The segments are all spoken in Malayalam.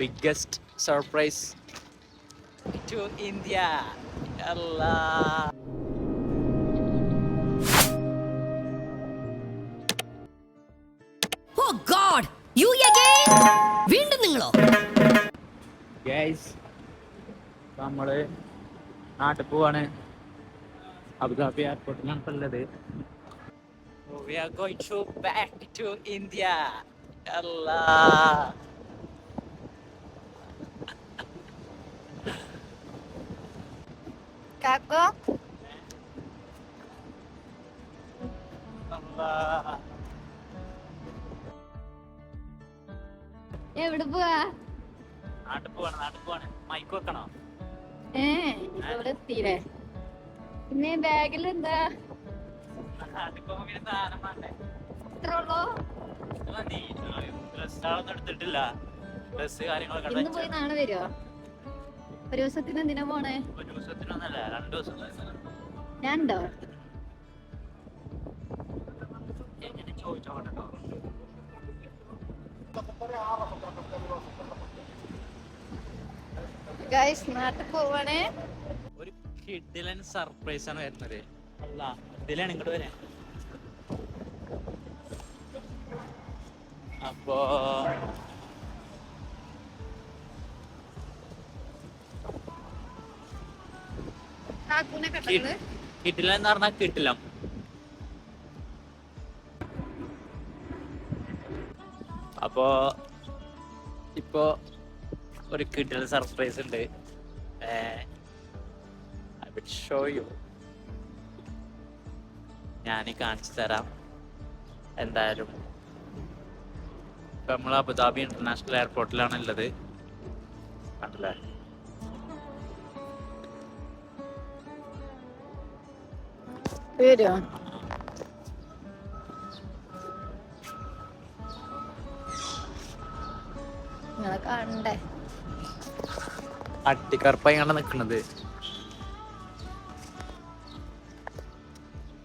ബിഗ്ഗസ്റ്റ് സർപ്രൈസ് ടു ഇന്ത്യ അല്ലാ ഓ ഗോഡ് യു അഗൈൻ വീണ്ടും നിങ്ങളോ? ഗൈസ് നമ്മൾ നാട്ടിൽ പോവാണ്. അബുദാബി എയർപോർട്ടിലാണ് ഇപ്പൊ ഉള്ളത്. We are going to back to India. അല്ലാ അല്ലാ എവിടെ പോവാ? നാട്ടിൽ പോവാണ് നാട്ടിൽ പോവാണ്. മൈക്ക് വെക്കണോ? ഏ ഇവിടെ എത്തിയില്ലേ പിന്നെ ബാഗിൽ എന്താ? നാട്ടിൽ പോകുമ്പോ പിന്നെ സാധനം വേണ്ടേ? ഇത്ര ഉള്ളൂ ഡ്രസ്സുകളൊന്നും എടുത്തിട്ടില്ല. ഡ്രസ്സ് കാര്യങ്ങളൊക്കെ ഇന്ന് പോയി വെച്ചോ. നാളെ വരുമോ ഒരു ദിവസത്തിന് എന്തിനാ പോണേ? ചോദിച്ചോട്ടോ ഗൈസ് നാട്ടിൽ പോവാണേ. ഒരു കിഡിലൻ സർപ്രൈസ് ആണ് വരുന്നത്. അല്ല ഇതിലാണ് ഇങ്ങോട്ട് വരെ അപ്പോ കിട്ടില്ല എന്ന് പറഞ്ഞാൽ കിട്ടില്ല അപ്പോ ഇപ്പോ ഒരു കിട്ടിയ സർപ്രൈസ് ഉണ്ട്. ഷോ യു ഞാൻ കാണിച്ചു തരാം. എന്തായാലും. ഇപ്പൊ നമ്മൾ അബുദാബി ഇന്റർനാഷണൽ എയർപോർട്ടിലാണ് ഉള്ളത് വരുമോ നിങ്ങളെ കാണണ്ടേ? കണ്ട നിൽക്കുന്നത്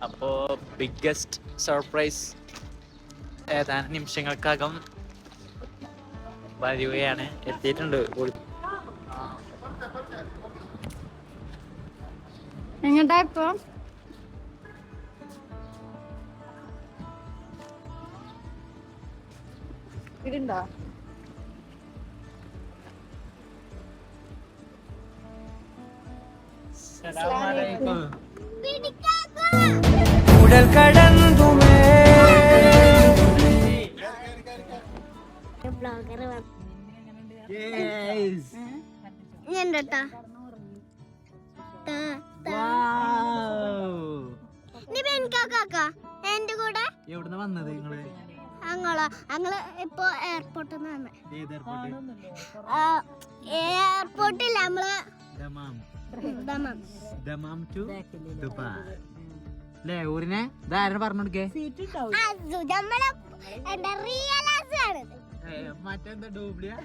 അപ്പോ ബിഗ്ഗസ്റ്റ് സർപ്രൈസ് ഏതാനും നിമിഷങ്ങൾക്കകം വരികയാണ്. എത്തിയിട്ടുണ്ട്. എങ്ങട്ടാ ഇപ്പൊ ഇതുണ്ടോ അസ്സലാമലൈക്കും. ഞാൻട്ടാ എന്റെ കൂടെ? എവിടുന്ന് വന്നത് നിങ്ങൾ? ഞങ്ങളോ അങ്ങൾ ഇപ്പൊ എയർപോർട്ടിൽ നിന്ന് എയർപോർട്ടിൽ നമ്മൾ ദമാം. ദമാം. To Dubai. അല്ലേ ഊരിനെ? ഇതാരും പറഞ്ഞു കൊടുക്കേ? മറ്റെന്താ ഡൂബ്ലിയാ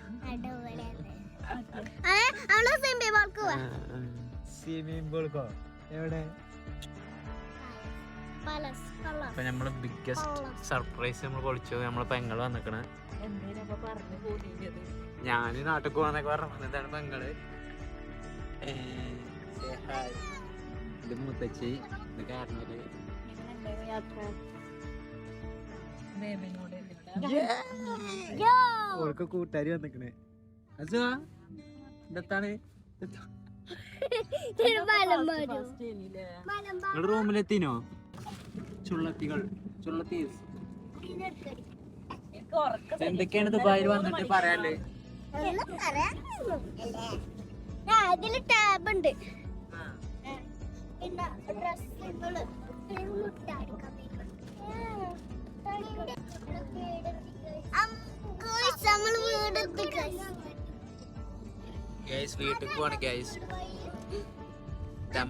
സ്വിമ്മിംഗ് പൂൾക്കോ എവിടെ? ഇപ്പൊ നമ്മൾ ബിഗ്ഗസ്റ്റ് സർപ്രൈസ് നമ്മൾ പൊളിച്ചു. നമ്മളെ പെങ്ങൾ വന്നിക്കണ്. ഞാൻ നാട്ടിൽ പോവാന്നൊക്കെ പറഞ്ഞു എന്താണ് പെങ്ങൾ? ഏ, say hi. ഇത് മുത്തച്ചി ഇത് കാരണവര്. ഓൾക്ക് കൂട്ടുകാരി വന്നിക്കണേ. അസുഖ? എന്താണ് റൂമിലെത്തിനോ ചുള്ളത്തികൾ ചുള്ളത്തീസ്. എന്തൊക്കെയാണ് ദുബായിൽ വന്നിട്ട് പറയാല്ലേ? ടാബ് ഉണ്ട്. പിന്നെ ഡ്രസ്സുകൾ വീട്ടിൽ പോവാണ് ഗൈസ്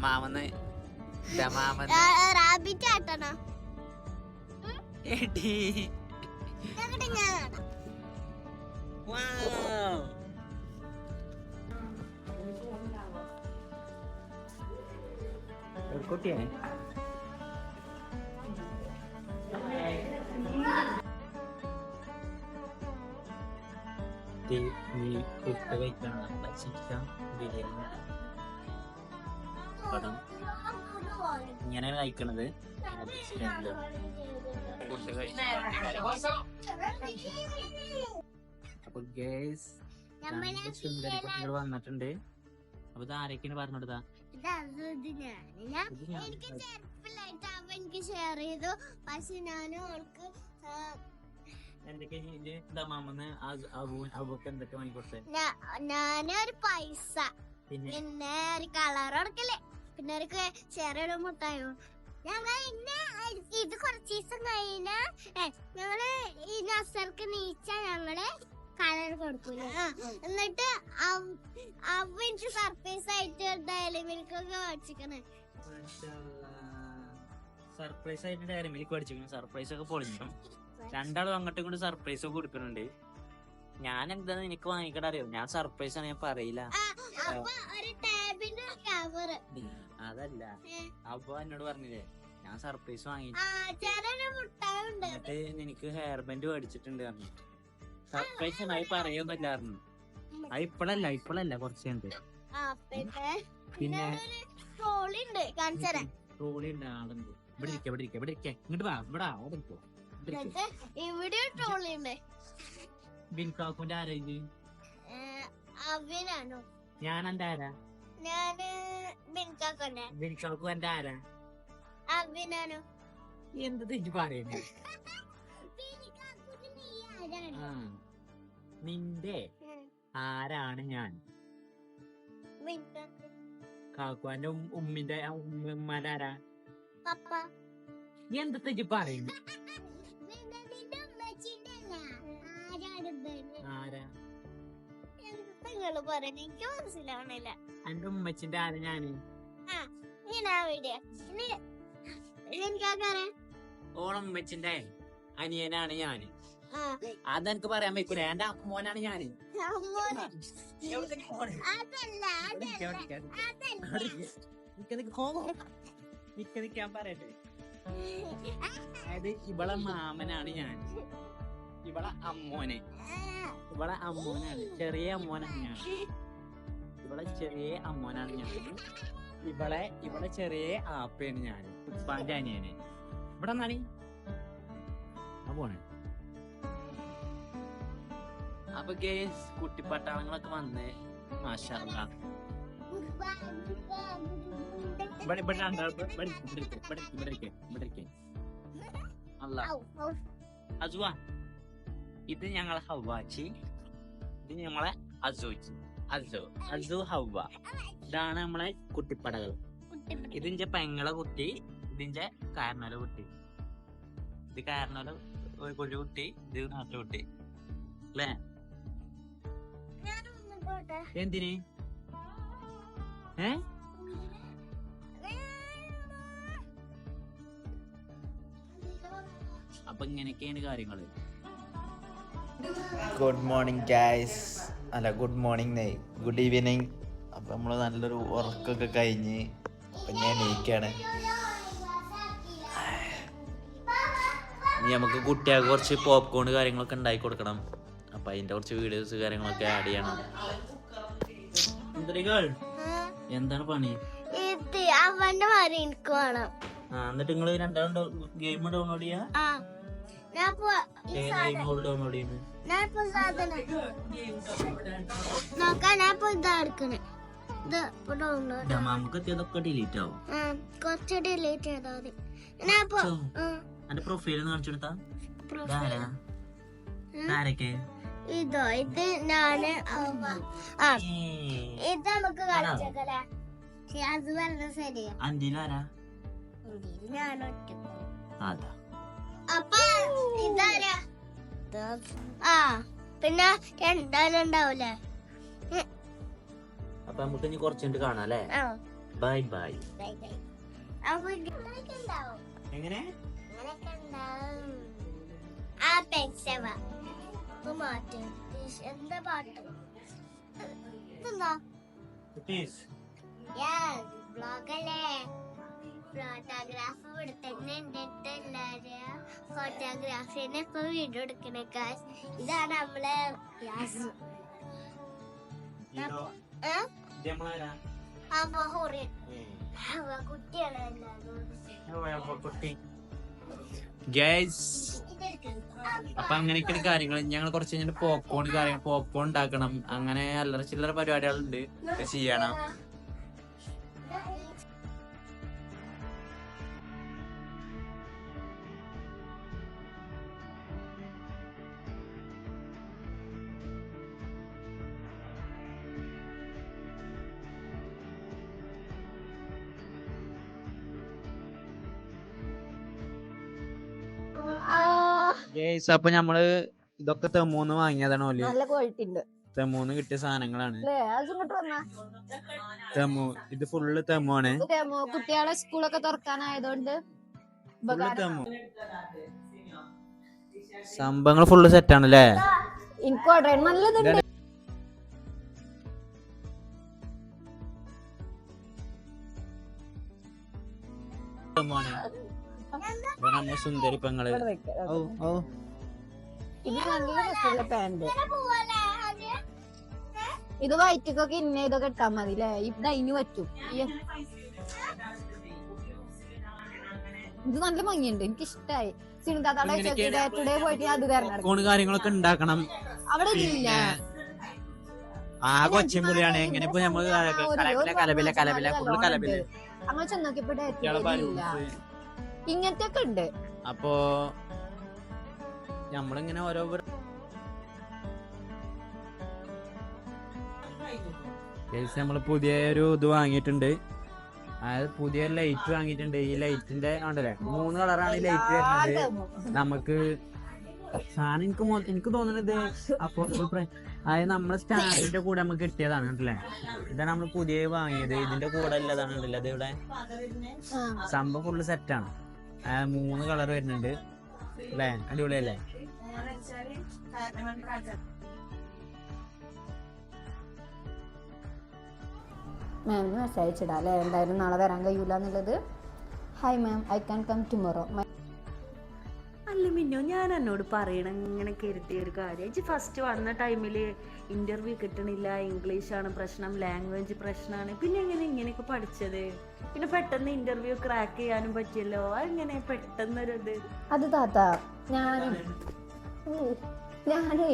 മാമന്ന് റാബിറ്റ് ആട്ടണോ എടി. ഞങ്ങളുടെ ഞാൻ ആടാം. Wow. ഒരു കുട്ടിയെ നീ ഫുഡ് കഴിക്കണം ചിക്കൻ ബിരിയാണി. പടം. ഇങ്ങനെ കഴിക്കണത്. അപ്പൊ ഗേസ് നമ്മളെ സുന്ദരി കുട്ടികൾ വന്നിട്ടുണ്ട്. അപ്പൊ ഇത് ആരൊക്കെയാണ് പറഞ്ഞെടുത്താ എനിക്ക് ചെറുപ്പിലായിട്ട് അവൻ എനിക്ക് ഷെയർ ചെയ്തു. പക്ഷെ ഞാനും അവൾക്ക് ഞാനൊരു പൈസ. പിന്നെ? പിന്നെ ഒരു കളർ കൊടുക്കല്ലേ പിന്നെ ഒരു ചെറിയൊരു മുട്ടായോ? ഞങ്ങൾ ഇന്ന് ഇത് കുറച്ച് ദിവസം കഴിഞ്ഞ ഞങ്ങൾ ഈ നസർക്ക് നീച്ച ഞങ്ങൾ കളർ കൊടുക്കൂല? എന്നിട്ട് അവ- എനിക്ക് സർപ്രൈസ് ആയിട്ട് ഡയറി മിൽക്കൊക്കെ മേടിച്ചിക്കണേ സർപ്രൈസ് ആയിട്ട് ഡയറി മിൽക്ക് പഠിച്ചിരിക്കുന്നു സർപ്രൈസ് ഒക്കെ പൊളിഞ്ഞു. രണ്ടാളും അങ്ങോട്ടും ഇങ്ങോട്ടും സർപ്രൈസ് ഒക്കെ കൊടുക്കുന്നുണ്ട്. ഞാൻ എന്താന്ന് നിനക്ക് വാങ്ങിക്കട അറിയോ? ഞാൻ സർപ്രൈസ് ആണ് ഞാൻ പറയില്ല. ഒരു ടാബിന്റെ കവർ അതല്ല. അപ്പൊ എന്നോട് പറഞ്ഞില്ലേ ഞാൻ സർപ്രൈസ് വാങ്ങി. എന്നിട്ട് എനിക്ക് ഹെയർ ബാൻഡ് മേടിച്ചിട്ടുണ്ട് പറഞ്ഞു. സർപ്രൈസ് ആയി പറയൊന്നുമില്ല പറഞ്ഞു. അത് ഇപ്പഴല്ല ഇപ്പഴല്ല കുറച്ച് കഴിഞ്ഞിട്ട്. ആ പിന്നെ? ട്രോളി ഉണ്ട് ആളുണ്ട് ഇവിടെ ഇരിക്ക ഇവിടെ ഇരിക്ക ഇവിടെ ഇരിക്ക. ഇങ്ങോട്ട് വാ ഇവിടെ അവിടെ ഇരിക്കോ. ഇവിടെ ട്രോളി ഉണ്ട്. ബിൻകാക്കുന്റെ ആരാ ഇത്? അവനാണോ? ഞാൻ എന്താരാ ആരാ? ഞാൻ എന്റെ ആരാ? എന്ത് തെറ്റി നിന്റെ. ആരാണ് ഞാൻ? കാക്കുവാന്റെ ഉമ്മിന്റെ ഉമ്മമാരുടെ ആരാ? പപ്പ. എന്ത് തെറ്റി പറയുന്നു? ആരാ? നിങ്ങൾ പറയുന്നത് എനിക്ക് മനസ്സിലാവണില്ല. എന്റെ ഉമ്മച്ചിന്റെ ആര് ഞാൻ? ഇങ്ങനെ വീഡിയോ എനിക്കറിയാം ഓളം ഉമ്മച്ചിന്റെ അനിയനാണ് ഞാൻ. ആ. അതെനിക്ക് പറയാൻ വെക്കൂല എന്റെ അമ്മോനാണ് ഞാൻ. അമ്മോനെ. പോണെ? അതല്ല അതല്ല നിക്ക് നിക്ക്. അതല്ല നിക്ക് നിക്ക് ഹോ. നിക്ക് നിക്ക് ഞാൻ പറയട്ടെ. അതായത് ഇവളെ മാമനാണ് ഞാൻ ഇവളെ അമ്മോനെ. ഇവളെ അമ്മോനാണ്. ചെറിയ അമ്മോനാണ് ഞാൻ ഇവളെ ചെറിയ അമ്മോനാണ് ഞാൻ. ഇവളെ ഇവളെ ചെറിയ ആപ്പയാണ് ഞാൻ. ഉപ്പാന്റെ അനിയന്. ഇവിടെ നാണി ആ പോണേ. അപ്പൊ ഗേസ് കുട്ടിപ്പട്ടാളങ്ങളൊക്കെ വന്ന്. മാഷാ അല്ലാ. ഇവിടെ ഇവിടെ ഇവിടെ ഇവിടെ ഇവിടെ ഇവിടെ ഇവിടെ ഇവിടെ. അല്ലാ. അസുവ. ഇത് ഞങ്ങളെ ഹവാച്ചി. ഇത് ഞങ്ങളെ അസൂച്ചി. അസു അസു ഹവ. ഇതാണ് നമ്മളെ കുട്ടിപ്പടകൾ. ഇതിന്റെ പെങ്ങളെ കുട്ടി ഇതിന്റെ കാരണോല കുട്ടി. ഇത് കാരണോല ഒരു കൊച്ചു കുട്ടി ഇത് നാട്ടു കുട്ടി. അല്ലേ. എന്തിന്? ഏ? അപ്പൊ ഇങ്ങനെയൊക്കെയാണ് കാര്യങ്ങൾ. ഗുഡ് മോർണിംഗ് ഗായ്സ് അല്ല ഗുഡ് മോർണിംഗ് നെയ്. ഗുഡ് ഈവനിങ് അപ്പം നമ്മൾ നല്ലൊരു ഉറക്കമൊക്കെ കഴിഞ്ഞ് അപ്പം ഞാൻ എണീക്കാണ്. ഇനി നമുക്ക് കുട്ടികൾക്ക് കുറച്ച് പോപ്കോൺ കാര്യങ്ങളൊക്കെ ഉണ്ടാക്കി കൊടുക്കണം. അപ്പം അതിന്റെ കുറച്ച് വീഡിയോസ് കാര്യങ്ങളൊക്കെ ആഡ് ചെയ്യണം. എന്താണ് പണി? ഇത് അവന്റെ മാറി എനിക്ക് വേണം. ആ എന്നിട്ട് നിങ്ങൾ രണ്ടാളും ഗെയിം ഡൗൺലോഡ് ചെയ്യാ? നമുക്ക് ഡിലീറ്റ് ആവും. ആ കുറച്ച് ഡിലീറ്റ് ചെയ്താൽ മതി. എന്റെ പ്രൊഫൈൽ ഇതോ ഇത് ഞാൻ ആ ഇത് നമുക്ക് കളിച്ചേക്കല്ലേ പക്ഷെ അത് പറഞ്ഞ ശരിയാ. അഞ്ചിലാരാ ഒറ്റ അതാ. അപ്പൊ ഇതാരാ? ആ പിന്നെ രണ്ടാളും ഉണ്ടാവൂലേ? അപ്പൊ നമുക്ക് ഇനി കുറച്ചുണ്ട് കാണാം അല്ലേ? ബൈ ബൈ എങ്ങനെ? ആ പെൻസവ മാറ്റും. എന്താ പാട്ട്? ഇതെന്താ? ബ്ലോഗല്ലേ ഫോട്ടോഗ്രാഫ് ഇവിടെ തന്നെ ഉണ്ടിട്ട് എല്ലാരും. ഫോട്ടോഗ്രാഫിനെ ഇപ്പൊ വീഡിയോ എടുക്കണേ കാശ് ഇതാണ് നമ്മളെ യാസ് ഏ? ഇത് നമ്മളാരാ? അപ്പൊ ഹോറി ഉം. അവ കുട്ടികളെ എല്ലാവരും. ഗൈസ് അപ്പൊ അങ്ങനെയൊക്കെയാണ് കാര്യങ്ങൾ ഞങ്ങൾ കുറച്ച് കഴിഞ്ഞിട്ട് പോപ്കോൺ കാര്യങ്ങൾ പോപ്കോൺ ഉണ്ടാക്കണം. അങ്ങനെ അല്ലറ ചില്ലറ പരിപാടികളുണ്ട്. ചെയ്യണം. ഗൈസ് അപ്പൊ നമ്മൾ ഇതൊക്കെ തെമൂന്ന് വാങ്ങിയതാണ് ഓൽ. നല്ല ക്വാളിറ്റി ഉണ്ട് തെമൂന്ന് കിട്ടിയ സാധനങ്ങളാണ്. തെമു ഇത് ഫുള്ള് തെമുവാണ്. കുട്ടികളെ സ്കൂളൊക്കെ തുറക്കാനായതുകൊണ്ട് തെമ്മു സംഭവങ്ങൾ ഫുള്ള് സെറ്റ് ആണല്ലേ എനിക്ക് ഓർഡർ നല്ലതുണ്ട്. തെമ്മാണ് ഇത് സുന്ദരി പെങ്ങൾ. ഇവിടെ ഇത് വയറ്റിക്കൊക്കെ ഇന്ന ഇതൊക്കെ ഇട്ടാ മതി അല്ലേ ഇത് അതിന് പറ്റും ഇത് നല്ല മങ്ങിയുണ്ട് എനിക്ക് ഇഷ്ടായി ഡേ പോയിട്ട് ഞാൻ അത് തിരഞ്ഞെടുക്കും കാര്യങ്ങളൊക്കെ ഉണ്ടാക്കണം അവിടെ ആ കൊച്ചിമ്പുളിയാണ് എങ്ങനെ ഇപ്പൊ നമ്മൾ കലബില കലബില കലബില ഫുള്ള് കലബില അങ്ങനെ ചെന്നോക്കിയപ്പോ ഡേറ്റ് ഇല്ല. ഇങ്ങനത്തെ ഒക്കെ ഉണ്ട് അപ്പോ നമ്മളിങ്ങനെ ഓരോ നമ്മൾ പുതിയ ഒരു ഇത് വാങ്ങിയിട്ടുണ്ട്. അതായത് പുതിയ ലൈറ്റ് വാങ്ങിയിട്ടുണ്ട്. ഈ ലൈറ്റിന്റെ ഉണ്ടല്ലേ മൂന്ന് കളറാണ് ഈ ലൈറ്റ് വരുന്നത്. നമുക്ക് സാധനം എനിക്ക് എനിക്ക് തോന്നുന്നത് അപ്പൊ അതായത് നമ്മുടെ സ്റ്റാൻഡിന്റെ കൂടെ നമുക്ക് കിട്ടിയതാണ് കണ്ടില്ലേ? ഇതാണ് നമ്മൾ പുതിയ വാങ്ങിയത്. ഇതിന്റെ കൂടെ ഉള്ളതാണ് ഉണ്ടല്ലോ അത് ഇവിടെ. സംഭവം ഫുള്ള് സെറ്റാണ് മൂന്ന് കളർ വരുന്നുണ്ട്. അല്ലേ? അടിപൊളിയല്ലേ? മാമിന് മെസ്സേജ് അയച്ചിടാം അല്ലേ? എന്തായാലും നാളെ വരാൻ കഴിയൂല എന്നുള്ളത് hi ma'am I can come tomorrow മിന്നോ ഞാൻ എന്നോട് പറയണം ഇങ്ങനെ കരുതിയ ഒരു കാര്യം. ഇജ്ജ് ഫസ്റ്റ് വന്ന ടൈമിൽ ഇന്റർവ്യൂ കിട്ടണില്ല ഇംഗ്ലീഷാണ് പ്രശ്നം ലാംഗ്വേജ് പ്രശ്നമാണ് പിന്നെ എങ്ങനെ ഇങ്ങനെയൊക്കെ പഠിച്ചത്? പിന്നെ പെട്ടെന്ന് ഇന്റർവ്യൂ ക്രാക്ക് ചെയ്യാനും പറ്റിയല്ലോ? അങ്ങനെ പെട്ടെന്നൊരിത് അത് താത്ത ഞാനും. ഞാനേ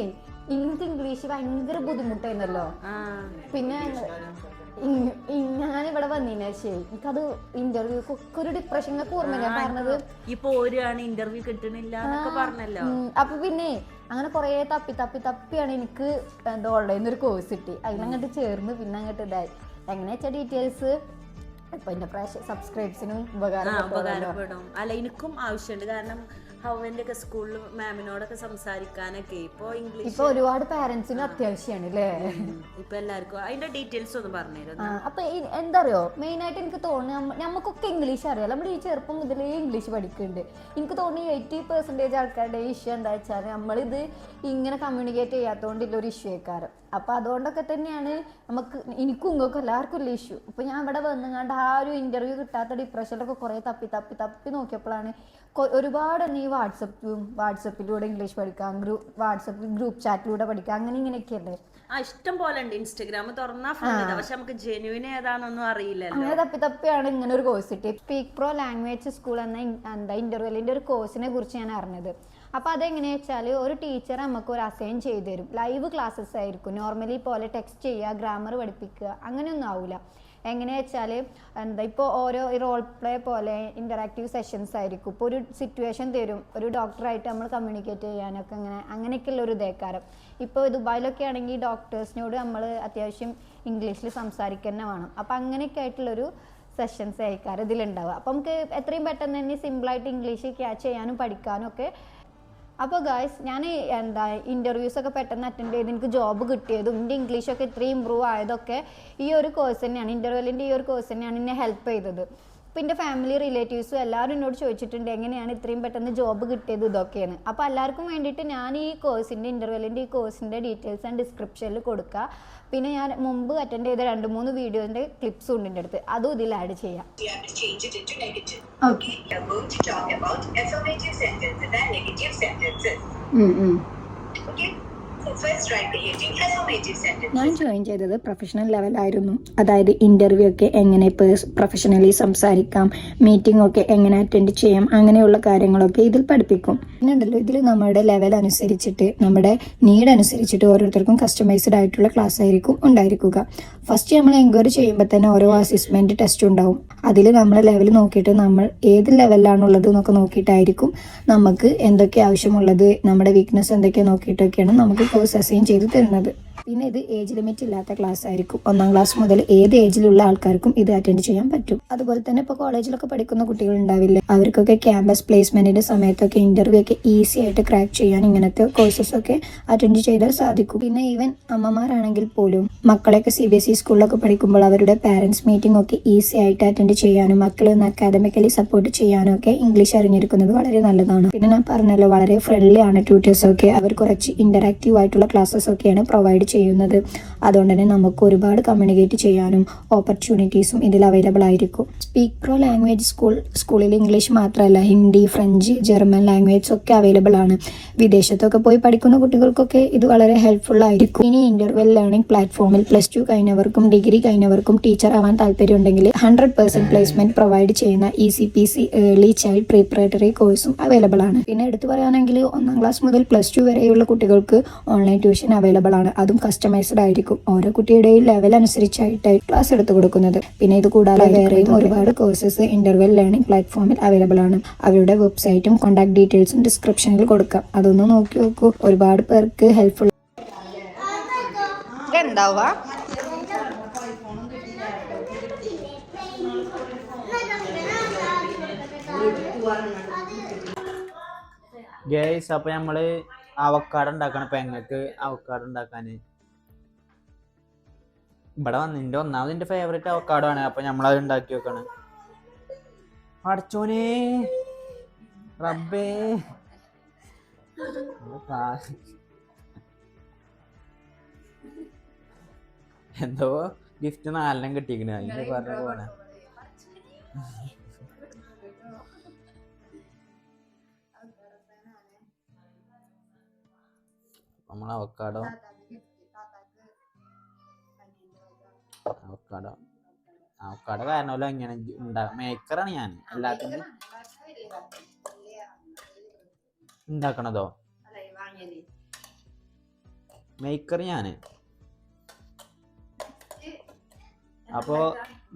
ഇങ്ങനത്തെ ഇംഗ്ലീഷ് ഭയങ്കര ബുദ്ധിമുട്ടായിരുന്നല്ലോ. ആ. പിന്നെ ഞാനിവിടെ വന്നതിന് ശരി. എനിക്കത് ഇന്റർവ്യൂ ഒക്കെ ഒരു ഡിപ്രഷൻ ഓർമ്മ ഞാൻ പറഞ്ഞത് ഇപ്പൊ ഇന്റർവ്യൂ കിട്ടണില്ല പറഞ്ഞല്ലോ. അപ്പൊ പിന്നെ അങ്ങനെ കൊറേ തപ്പി തപ്പി തപ്പിയാണ് എനിക്ക് എന്താ ഓൺലൈനിൽ ഒരു കോഴ്സ് കിട്ടി. അതിലങ്ങോട്ട് ചേർന്ന് പിന്നെ അങ്ങോട്ട് ഇതായി. എങ്ങനെ വെച്ചാൽ ഡീറ്റെയിൽസ് ഇപ്പൊ എന്റെ പ്രാവശ്യം സബ്സ്ക്രൈബ്സിനും ഉപകാരപ്പെടുമല്ലോ ഉപകാരപ്പെടും. അല്ല എനിക്കും ആവശ്യമുണ്ട്. കാരണം ഹൗവന്റെ ഒക്കെ സ്കൂളിൽ മാമിനോടൊക്കെ സംസാരിക്കാനൊക്കെ. ഇപ്പൊ ഇംഗ്ലീഷ് ഇപ്പൊ ഒരുപാട് പാരന്റ്സിന് അത്യാവശ്യമാണ് അല്ലേ ഇപ്പൊ എല്ലാവർക്കും അതിന്റെ ഡീറ്റെയിൽസ് ഒന്ന് പറഞ്ഞുതരുന്നു അപ്പൊ എന്താ അറിയോ മെയിൻ ആയിട്ട് എനിക്ക് തോന്നുന്നു നമുക്കൊക്കെ ഇംഗ്ലീഷ് അറിയാം. നമ്മുടെ ഈ ചെറുപ്പം മുതലേ ഇംഗ്ലീഷ് പഠിക്കുന്നുണ്ട്. എനിക്ക് തോന്നുന്നു എയ്റ്റി പെർസെന്റേജ് ആൾക്കാരുടെ ഇഷ്യൂ എന്താ വെച്ചാൽ നമ്മളിത് ഇങ്ങനെ കമ്മ്യൂണിക്കേറ്റ് ചെയ്യാത്തതുകൊണ്ടുള്ള ഒരു ഇഷ്യൂ ആയിക്കാരം. അപ്പൊ അതുകൊണ്ടൊക്കെ തന്നെയാണ് നമുക്ക് എനിക്കും ഇങ്ങോട്ടും എല്ലാവർക്കും ഉള്ള ഇഷ്യൂ അപ്പൊ ഞാൻ ഇവിടെ വന്നുകൊണ്ട് ആ ഒരു ഇന്റർവ്യൂ കിട്ടാത്ത ഡിപ്രഷനിലൊക്കെ കുറെ തപ്പി തപ്പി തപ്പി നോക്കിയപ്പോഴാണ് ഒരുപാട് നീ വാട്സപ്പ് വാട്സപ്പും വാട്സപ്പിലൂടെ ഇംഗ്ലീഷ് പഠിക്കാം ഗ്രൂപ്പ് വാട്സപ്പ് ഗ്രൂപ്പ് ചാറ്റിലൂടെ പഠിക്കാം അങ്ങനെ ഇങ്ങനെയൊക്കെ ഇങ്ങനെയൊക്കെയല്ലേ? ആ ഇഷ്ടം പോലെ ഉണ്ട്. ഇൻസ്റ്റഗ്രാം തുറന്നാ പക്ഷെ നമുക്ക് ജെന്യൂൻ ഏതാണെന്നൊന്നും അറിയില്ലല്ലോ. അങ്ങനെ തപ്പി തപ്പിയാണ് ഇങ്ങനെ ഒരു കോഴ്സ് കിട്ടിയത് സ്പീക്ക് പ്രോ ലാംഗ്വേജ് സ്കൂൾ എന്ന എന്താ ഇന്റർവെല്ലിന്റെ ഒരു കോഴ്സിനെ കുറിച്ച് ഞാൻ അറിഞ്ഞത്. അപ്പോൾ അതെങ്ങനെയാ വെച്ചാൽ ഒരു ടീച്ചർ നമുക്ക് ഒരു അസൈൻ ചെയ്തു തരും. ലൈവ് ക്ലാസ്സസ് ആയിരിക്കും. നോർമലി പോലെ ടെക്സ്റ്റ് ചെയ്യുക ഗ്രാമർ പഠിപ്പിക്കുക അങ്ങനെയൊന്നും ആവില്ല എങ്ങനെയാ വെച്ചാൽ എന്താ ഇപ്പോൾ ഓരോ റോൾ പ്ലേ പോലെ ഇന്ററാക്റ്റീവ് സെഷൻസ് ആയിരിക്കും. ഇപ്പോൾ ഒരു സിറ്റുവേഷൻ തരും. ഒരു ഡോക്ടറായിട്ട് നമ്മൾ കമ്മ്യൂണിക്കേറ്റ് ചെയ്യാനൊക്കെ അങ്ങനെ അങ്ങനെയൊക്കെയുള്ള ഒരു ഇതേക്കാരം. ഇപ്പോൾ ദുബായിലൊക്കെ ആണെങ്കിൽ ഡോക്ടേഴ്സിനോട് നമ്മൾ അത്യാവശ്യം ഇംഗ്ലീഷിൽ സംസാരിക്കുക തന്നെ വേണം. അപ്പോൾ അങ്ങനെയൊക്കെ ആയിട്ടുള്ളൊരു സെഷൻസ് ആയിരിക്കാറ് ഇതിലുണ്ടാവുക. അപ്പം നമുക്ക് എത്രയും പെട്ടെന്ന് തന്നെ സിമ്പിളായിട്ട് ഇംഗ്ലീഷ് ക്യാച്ച് ചെയ്യാനും പഠിക്കാനും ഒക്കെ അപ്പോൾ ഗായ്സ് ഞാൻ എന്താ ഇന്റർവ്യൂസ് ഒക്കെ പെട്ടെന്ന് അറ്റൻഡ് ചെയ്ത് എനിക്ക് ജോബ് കിട്ടിയതും എന്റെ ഇംഗ്ലീഷൊക്കെ ഇത്രയും ഇമ്പ്രൂവ് ആയതൊക്കെ ഈ ഒരു കോഴ്സ് തന്നെയാണ് ഇന്റർവെല്ലിന്റെ ഈ ഒരു കോഴ്സ് തന്നെയാണ് എന്നെ ഹെൽപ്പ് ചെയ്തത്. അപ്പോൾ എന്റെ ഫാമിലി റിലേറ്റീവ്സും എല്ലാവരും എന്നോട് ചോദിച്ചിട്ടുണ്ട് എങ്ങനെയാണ് ഇത്രയും പെട്ടെന്ന് ജോബ് കിട്ടിയത്? ഇതൊക്കെയാണ് അപ്പോൾ എല്ലാവർക്കും വേണ്ടിയിട്ട് ഞാൻ ഈ കോഴ്സിന്റെ ഇന്റർവെല്ലിന്റെ ഈ കോഴ്സിന്റെ ഡീറ്റെയിൽസ് ആൻഡ് ഡിസ്ക്രിപ്ഷനിൽ കൊടുക്കുക പിന്നെ ഞാൻ മുമ്പ് അറ്റൻഡ് ചെയ്ത രണ്ട് മൂന്ന് വീഡിയോന്റെ ക്ലിപ്സും ഉണ്ട് എന്റെ അടുത്ത്. അതും ഇതിൽ ആഡ് ചെയ്യാം. You ഞാൻ ജോയിൻ ചെയ്തത് പ്രൊഫഷണൽ ലെവലായിരുന്നു അതായത് ഇന്റർവ്യൂ ഒക്കെ എങ്ങനെ പ്രൊഫഷണലി സംസാരിക്കാം മീറ്റിംഗ് ഒക്കെ എങ്ങനെ അറ്റൻഡ് ചെയ്യാം അങ്ങനെയുള്ള കാര്യങ്ങളൊക്കെ ഇതിൽ പഠിപ്പിക്കും. പിന്നെയുണ്ടല്ലോ ഇതിൽ നമ്മുടെ ലെവൽ അനുസരിച്ചിട്ട് നമ്മുടെ നീഡ് അനുസരിച്ചിട്ട് ഓരോരുത്തർക്കും കസ്റ്റമൈസ്ഡ് ആയിട്ടുള്ള ക്ലാസ് ആയിരിക്കും ഉണ്ടായിരിക്കുക. ഫസ്റ്റ് നമ്മൾ എൻക്വയറി ചെയ്യുമ്പോൾ തന്നെ ഓരോ അസസ്മെന്റ് ടെസ്റ്റ് ഉണ്ടാവും. അതിൽ നമ്മളെ ലെവൽ നോക്കിയിട്ട് നമ്മൾ ഏത് ലെവലിലാണുള്ളത് എന്നൊക്കെ നോക്കിയിട്ടായിരിക്കും നമുക്ക് എന്തൊക്കെ ആവശ്യമുള്ളത് നമ്മുടെ വീക്ക്നെസ് എന്തൊക്കെ നോക്കിയിട്ടൊക്കെയാണ് നമുക്ക് അസൈൻ ചെയ്ത് തരുന്നത്. പിന്നെ ഇത് ഏജ് ലിമിറ്റ് ഇല്ലാത്ത ക്ലാസ് ആയിരിക്കും. ഒന്നാം ക്ലാസ് മുതൽ ഏത് ഏജിലുള്ള ആൾക്കാർക്കും ഇത് അറ്റൻഡ് ചെയ്യാൻ പറ്റും. അതുപോലെ തന്നെ ഇപ്പോൾ കോളേജിലൊക്കെ പഠിക്കുന്ന കുട്ടികൾ ഉണ്ടാവില്ലേ? അവർക്കൊക്കെ ക്യാമ്പസ് പ്ലേസ്മെന്റിന്റെ സമയത്തൊക്കെ ഇന്റർവ്യൂ ഒക്കെ ഈസി ആയിട്ട് ക്രാക്ക് ചെയ്യാൻ ഇങ്ങനത്തെ കോഴ്സസ് ഒക്കെ അറ്റൻഡ് ചെയ്താൽ സാധിക്കും. പിന്നെ ഈവൻ അമ്മമാരാണെങ്കിൽ പോലും മക്കളെയൊക്കെ സി ബി എസ് ഇ സ്കൂളിലൊക്കെ പഠിക്കുമ്പോൾ അവരുടെ പാരന്റ്സ് മീറ്റിംഗ് ഒക്കെ ഈസി ആയിട്ട് അറ്റൻഡ് ചെയ്യാനും മക്കളെ ഒന്ന് അക്കാദമിക്കലി സപ്പോർട്ട് ചെയ്യാനും ഒക്കെ ഇംഗ്ലീഷ് അറിഞ്ഞിരിക്കുന്നത് വളരെ നല്ലതാണ്. പിന്നെ ഞാൻ പറഞ്ഞല്ലോ വളരെ ഫ്രണ്ട്ലി ആണ് ട്യൂട്ടേഴ്സ് ഒക്കെ. അവർ കുറച്ച് ഇന്ററാക്റ്റീവ് ആയിട്ടുള്ള ക്ലാസ്സസ് ഒക്കെയാണ് പ്രൊവൈഡ് ചെയ്യുന്നത്. അതുകൊണ്ട് തന്നെ നമുക്ക് ഒരുപാട് കമ്മ്യൂണിക്കേറ്റ് ചെയ്യാനും ഓപ്പർച്യൂണിറ്റീസും ഇതിൽ അവൈലബിൾ ആയിരിക്കും. സ്പീക്ക് പ്രോ ലാംഗ്വേജ് സ്കൂൾ സ്കൂളിൽ ഇംഗ്ലീഷ് മാത്രമല്ല ഹിന്ദി ഫ്രഞ്ച് ജർമ്മൻ ലാംഗ്വേജ് ഒക്കെ അവൈലബിൾ ആണ്. വിദേശത്തൊക്കെ പോയി പഠിക്കുന്ന കുട്ടികൾക്കൊക്കെ ഇത് വളരെ ഹെൽപ്ഫുൾ ആയിരിക്കും. ഇനി ഇന്റർവെൽ ലേണിംഗ് പ്ലാറ്റ്ഫോമിൽ പ്ലസ് ടു കഴിഞ്ഞവർക്കും ഡിഗ്രി കഴിഞ്ഞവർക്കും ടീച്ചർ ആവാൻ താല്പര്യമുണ്ടെങ്കിൽ ഹൺഡ്രഡ് പെർസെന്റ് പ്ലേസ്മെന്റ് പ്രൊവൈഡ് ചെയ്യുന്ന E C P C early child preparatory കോഴ്സും അവൈലബിൾ ആണ്. പിന്നെ എടുത്തു പറയുകയാണെങ്കിൽ ഒന്നാം ക്ലാസ് മുതൽ പ്ലസ് ടു വരെയുള്ള കുട്ടികൾക്ക് ഓൺലൈൻ ട്യൂഷൻ അവൈലബിൾ ആണ്. അതും കസ്റ്റമൈസ്ഡ് ആയിരിക്കും. ഓരോ കുട്ടിയുടെയും ലെവൽ അനുസരിച്ചായിട്ട് ക്ലാസ് എടുത്തു കൊടുക്കുന്നത്. പിന്നെ ഇത് കൂടാതെ വേറെയും ഒരുപാട് കോഴ്സസ് ഇന്റർവെൽ ലേണിംഗ് പ്ലാറ്റ്ഫോമിൽ അവൈലബിൾ ആണ്. അവരുടെ വെബ്സൈറ്റും കോൺടാക്ട് ഡീറ്റെയിൽസും ഡിസ്ക്രിപ്ഷനിൽ കൊടുക്കാം. അതൊന്ന് നോക്കി നോക്കൂ. ഒരുപാട് പേർക്ക് ഹെൽപ്ഫുൾ ഗേസ് അപ്പോൾ നമ്മൾ അവക്കാട് ഉണ്ടാക്കണം പെങ്ങക്ക് അവക്കാട് ഉണ്ടാക്കാന് ഇവിടെ വന്ന് എന്റെ ഒന്നാമത് എന്റെ ഫേവറേറ്റ് അവക്കാടോ ആണ് അപ്പൊ നമ്മളത് ഉണ്ടാക്കി വെക്കാണ് അടച്ചോനെ റബ്ബേ എന്തോ ഗിഫ്റ്റ് നാലെണ്ണം കിട്ടിക്കണ അതിന് പറഞ്ഞ പോണേ നമ്മൾ അവക്കാടോ? അവക്കാടോ. അവക്കാടോ കാരണമല്ലോ ഇങ്ങനെ മേക്കറാണ് ഞാൻ എല്ലാത്തിനും ഉണ്ടാക്കണതോ മേക്കർ ഞാൻ. അപ്പോ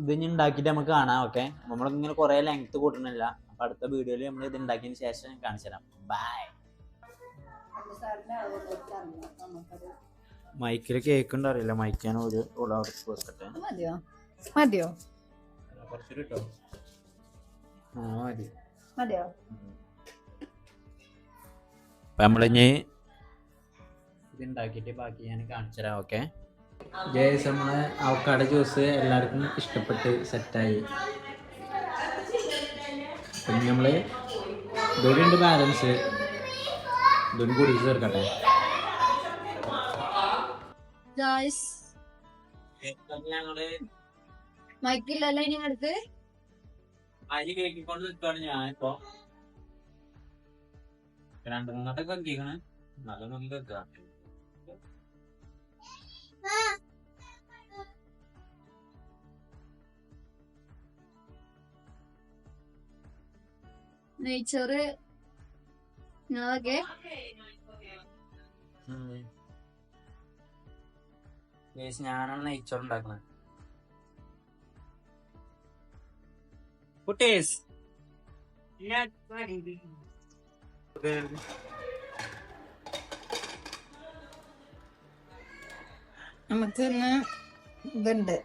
ഇത് ഇനി ഉണ്ടാക്കിയിട്ട് നമുക്ക് കാണാം ഓക്കെ? നമ്മളിങ്ങനെ കൊറേ ലെങ്ത് കൂട്ടണില്ല. അപ്പൊ അടുത്ത വീഡിയോയിൽ നമ്മൾ ഇത് ഉണ്ടാക്കിയതിന് ശേഷം കാണിച്ചു തരാം. ബൈ മൈക്കിൽ കേക്ക് മൈക്കാൻ അറിയില്ല ഒരു ഉള്ളവർക്ക് വെക്കട്ടെ മതിയോ? മതിയോ? ആ മതി. മതിയോ? അപ്പൊ നമ്മളിഞ്ഞ് ഇത് ഉണ്ടാക്കിയിട്ട് ബാക്കി ഞാൻ കാണിച്ചു തരാം ഓക്കെ? ജയസ് നമ്മളെ അവക്കാട് ജ്യൂസ് എല്ലാവർക്കും ഇഷ്ടപ്പെട്ട് സെറ്റായി. പിന്നെ നമ്മൾ ഇതോടെ ഉണ്ട് ബാലൻസ്. ഇതും കൂടി ചേർക്കട്ടെ. മൈക്കില്ലല്ലോ ഇനി അടുത്ത് അരി കേക്കിക്കൊണ്ട് നിൽക്കുകയാണ് ഞാനിപ്പോ. രണ്ടു മൂന്നോട്ടൊക്കെ കേൾക്കണേ നല്ല നല്ല കേൾക്കാം നെയ്ച്ചോറ് നിങ്ങളൊക്കെ ഗേസ് ഞാനാണ് നെയ്ച്ചോറ് ഉണ്ടാക്കുന്നത് കുട്ടീസ് നമുക്ക് ഇന്ന് ഇതുണ്ട്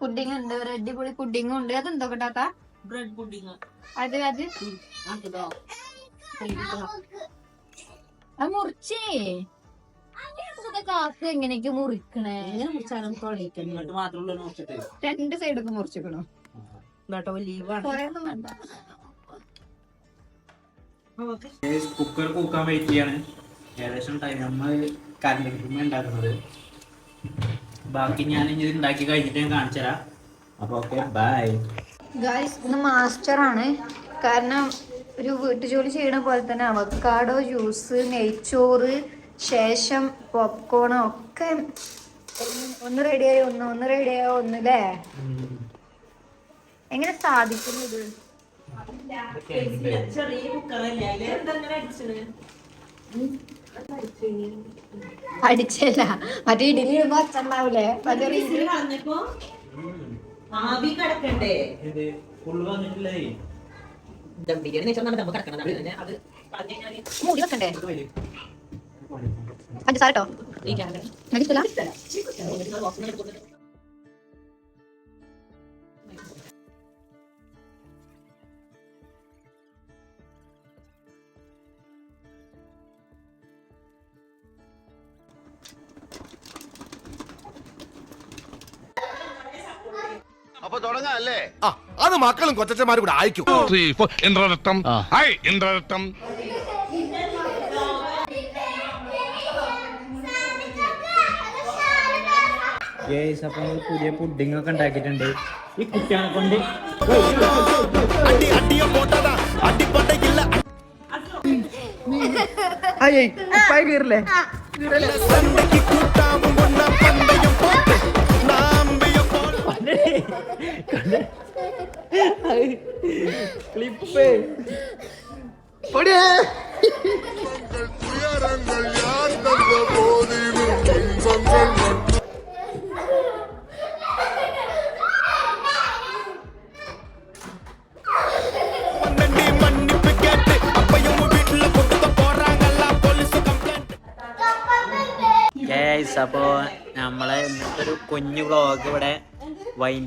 പുഡിംഗ് ഉണ്ട് ഒരു അടിപൊളി പുഡിംഗും ഉണ്ട് അതെന്തോ കേട്ടാത്ത ബ്രെഡ് പുഡിങ് അത് അത് അത് മുറിച്ചേ. എങ്ങനെയൊക്കെ മുറിക്കണേ? എങ്ങനെ മുറിച്ചാലും രണ്ട് സൈഡൊക്കെ മുറിച്ചിക്കണോ? കേട്ടോ ലീവാണ് കുക്കർ കൂക്കാൻ വെയിറ്റ് ചെയ്യാണ്. ഏകദേശം ടൈം നമ്മൾ അടുപ്പുമ്മ ഉണ്ടാക്കുന്നത് ബാക്കി ഞാൻ ഇനി ഉണ്ടാക്കി കഴിഞ്ഞിട്ട് ഞാൻ കാണിച്ചു തരാം. അപ്പൊ ഓക്കെ ബൈ ഗായ്സ് ഇന്ന് മാസ്റ്റർ ആണ്. കാരണം ഒരു വീട്ടുജോലി ചെയ്യണ പോലെ തന്നെ അവക്കാടോ ജ്യൂസ് നെയ്ച്ചോറ് ശേഷം പോപ്കോൺ ഒക്കെ ഒന്ന് റെഡിയായി ഒന്ന് ഒന്ന് റെഡിയായോ ഒന്ന് അല്ലേ എങ്ങനെ സാധിക്കുന്നു ഇത്? അടിച്ചല്ല. മറ്റേ ഇഡലി ഇടുമ്പോ അച്ഛണ്ടാവൂലേ മറ്റേ ആവി കിടക്കണ്ടേ? ദം ബിരിയാണി നെയ്ച്ചോറാണ് ദം കിടക്കണം തന്നെ അത് പറഞ്ഞു കഴിഞ്ഞാൽ മൂടി വെക്കണ്ടേ? പഞ്ചസാര കേട്ടോ ഈ അത് മക്കളും കൊച്ചന്മാരും കൂടെ അയക്കും. അപ്പൊ പുതിയ പുഡിംഗ് ഒക്കെ ഉണ്ടാക്കിയിട്ടുണ്ട്. ഈ കുട്ടികളെ കൊണ്ട് അടി അടിയ പോട്ടതാ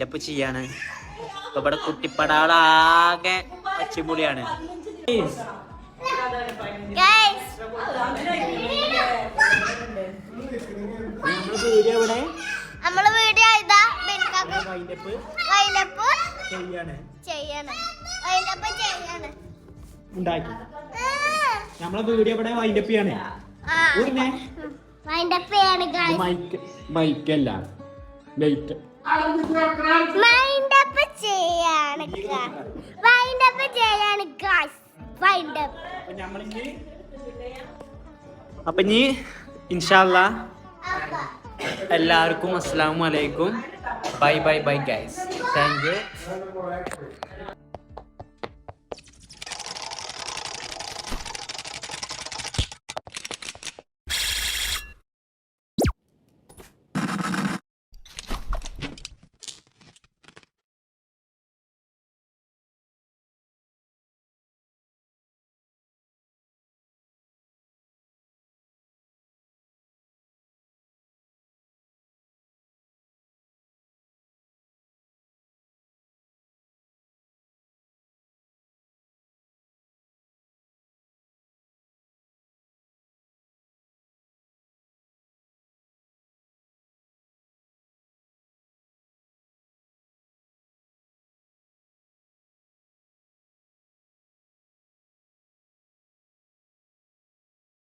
വൈൻഡപ്പ് ചെയ്യാണ്. ഇപ്പൊ ഇവിടെ കുട്ടിപ്പടാളാകെ ചെയ്യണം. ഉണ്ടാക്കി. നമ്മളെ വീഡിയോ ഇവിടെ വൈൻഡപ്പ് ചെയ്യാണ്. മൈക്കല്ല ലൈറ്റ് വൈൻഡപ്പ് ചെയ്യാണ് വൈൻഡപ്പ് ചെയ്യാണ് ഗൈസ് വൈൻഡപ്പ് അപ്പൊ ഇനി ഇൻഷാല്ല എല്ലാവർക്കും അസ്സാം വലൈക്കും bye bye bye guys thank you